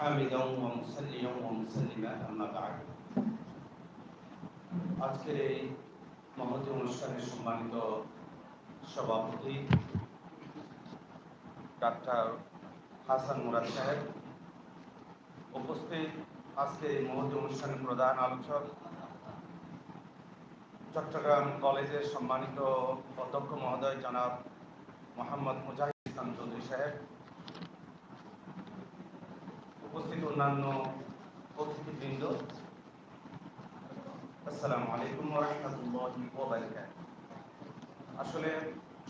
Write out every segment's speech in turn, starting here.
হামিদাম ومسليا ومسلما ওয়া بعد. আজকের এই মহতি অনুষ্ঠানের সম্মানিত সভাপতি ডাক্তার হাসান মুরাদ সাহেব, উপস্থিত আজকের এই মহতি অনুষ্ঠানের প্রধান আলোচক, চট্টগ্রাম কলেজের সম্মানিত অধ্যক্ষ মহোদয় জনাব মোহাম্মদ মুজাহিদ ইসলাম চৌধুরী সাহেব উপস্থিত অন্যান্য অতিথিবৃন্দ। আসসালামু আলাইকুম রহমতুল্লাহি আসলে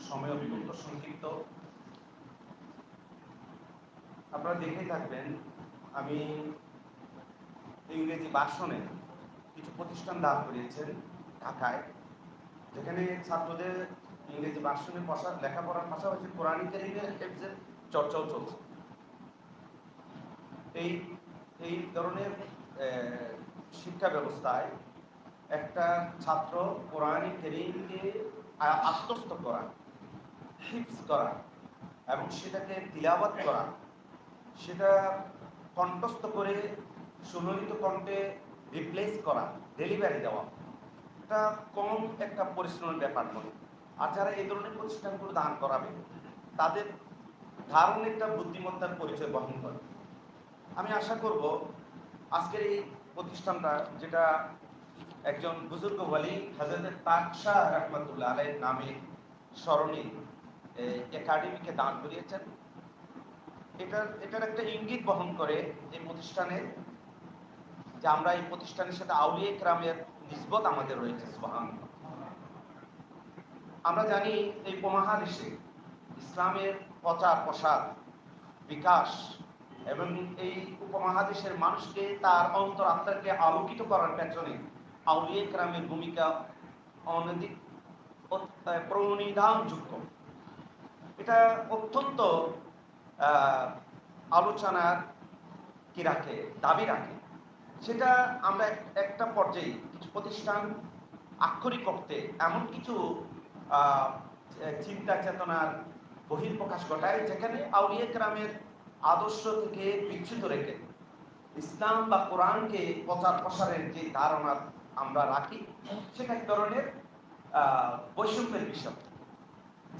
সময় অত্যন্ত সংক্ষিপ্ত। আপনারা দেখে থাকবেন, আমি ইংরেজি ভাষণে কিছু প্রতিষ্ঠান দাঁড় করিয়েছেন ঢাকায়, যেখানে ছাত্রদের ইংরেজি ভাষণে পশা, লেখাপড়ার পাশাপাশি কোরআন কারিমের চর্চাও চলছে। এই এই ধরনের শিক্ষা ব্যবস্থায় একটা ছাত্র কোরআন কেরিমকে আত্মস্থ করা হিপস করা এবং সেটাকে তিলাবাত করা, সেটা কণ্ঠস্থ করে সুললিত কণ্ঠে রিপ্লেস করা ডেলিভারি দেওয়া, এটা কম একটা পরিশ্রমের ব্যাপার নয়। আর যারা এই ধরনের প্রতিষ্ঠানগুলো দান করাবে, তাদের ধারণ একটা বুদ্ধিমত্তার পরিচয় বহন করে। আমি আশা করব আজকের এই প্রতিষ্ঠানটা, যেটা একজন বুজুর্গ ওয়ালি হাজরত তাকশাহ রহমতুল্লাহ আলাই নামে স্মরণী একাডেমিকে দান করিয়েছেন। এটার এটার একটা ইঙ্গিত বহন করে এই প্রতিষ্ঠানের যে আমরা এই প্রতিষ্ঠানের সাথে আউলিয়া ক্রামের নিসবত আমাদের রয়েছে সুবহান আমরা জানি এই উপমহাদেশে ইসলামের প্রচার প্রসার বিকাশ এবং এই উপমহাদেশের মানুষকে তার অন্তর আত্মাকে আলোকিত করার পেছনে আউলিয়া ক্রামের ভূমিকা অনধিক প্রণিধানযোগ্য এটা অত্যন্ত আলোচনার কি রাখে, দাবি রাখে। সেটা আমরা এক- একটা পর্যায়ে কিছু প্রতিষ্ঠান আক্ষরিক করতে এমন কিছু চিন্তা চেতনার বহির্প্রকাশ ঘটায়, যেখানে আউলিয়া গ্রামের আদর্শ থেকে বিচ্যুত রেখে ইসলাম বা কোরআনকে প্রচার প্রসারের যে ধারণা আমরা রাখি, সেটা এক ধরনের বৈষম্যের বিষয়।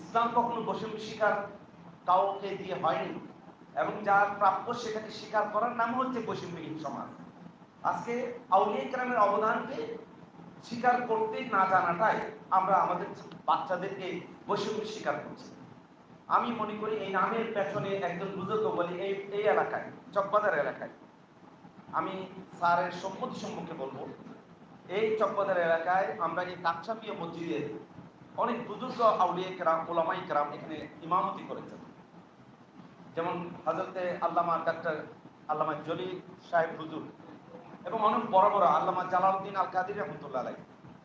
ইসলাম কখনো বৈষম্য শিকার কাউকে দিয়ে হয়নি এবং যার প্রাপ্য সেটাকে স্বীকার করার নাম হচ্ছে বৈষম্যহীন সমাজ। আজকে আউলিয়া গ্রামের অবদানকে স্বীকার করতে না জানাটাই আমরা আমাদের বাচ্চাদেরকে বৈষম্য স্বীকার করছি। আমি মনে করি এই নামের পেছনে একজন বুজুর্গ বলি এই এই এলাকায়, চকবাজার এলাকায়। আমি স্যারের সম্মতি সম্মুখে বলব, এই চকবাজার এলাকায় আমরা এই কাকসাপিয়া মসজিদের অনেক বুজুর্গ আউলিয়া কেরাম ওলামাই কেরাম এখানে ইমামতি করেছেন। যেমন হজরতে আল্লামা ডাক্তার আল্লামা জলি সাহেব হুজুর এবং অনেক বড় বড় আল্লামা জালাউদ্দিন আল কাদির রহমতুল্লাহ আলাই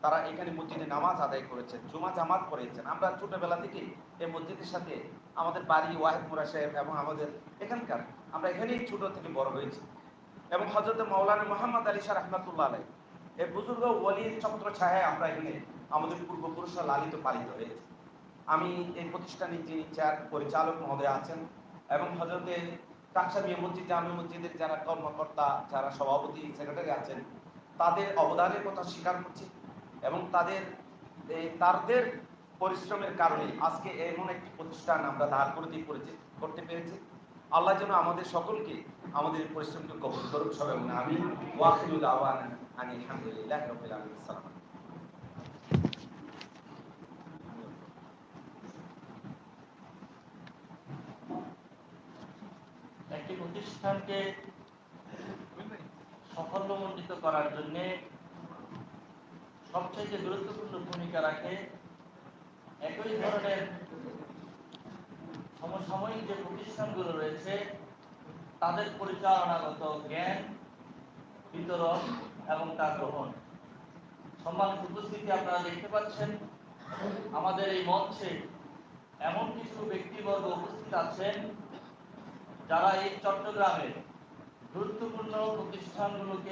তারা এখানে মসজিদে নামাজ আদায় করেছেন, জুমা জামাত করেছেন আমরা ছোটবেলা থেকে এই মসজিদের সাথে আমাদের বাড়ি ওয়াহেদ মুরা সাহেব এবং আমাদের এখানকার, আমরা এখানেই ছোট থেকে বড় হয়েছি। এবং হজরত মৌলানা মোহাম্মদ আলী শাহ রহমতুল্লাহ আলাই এই বুজুর্গ ওলির ছত্র ছায়ায় আমরা এখানে আমাদের পূর্বপুরুষরা লালিত পালিত হয়েছে। আমি এই প্রতিষ্ঠানের যিনি চেয়ার পরিচালক মহোদয় আছেন এবং হজরতে কাকসামিয়া মসজিদ, জামি মসজিদের যারা কর্মকর্তা, যারা সভাপতি, সেক্রেটারি আছেন, তাদের অবদানের কথা স্বীকার করছি। এবং তাদের তাদের পরিশ্রমের কারণে আজকে এমন একটি প্রতিষ্ঠান আমরা দাঁড় করতে করেছি, করতে পেরেছি। আল্লাহ যেন আমাদের সকলকে আমাদের পরিশ্রমকে কবুল করুক, সবাই আমি ওয়াকিলুল আওয়ান আনি আলহামদুলিল্লাহ রবিল আলমিন। একটি প্রতিষ্ঠানকে সাফল্যমণ্ডিত করার জন্য সবচেয়ে গুরুত্বপূর্ণ ভূমিকা রাখে একই ধরনের সমসাময়িক যে প্রতিষ্ঠানগুলো রয়েছে, তাদের পরিচালনাগত জ্ঞান, বিতরণ এবং তা গ্রহণ। সম্মানিত উপস্থিতি আপনারা দেখতে পাচ্ছেন। আমাদের এই মঞ্চে এমন কিছু ব্যক্তিবর্গ উপস্থিত আছেন যারা এই চট্টগ্রামের গুরুত্বপূর্ণ প্রতিষ্ঠানগুলোকে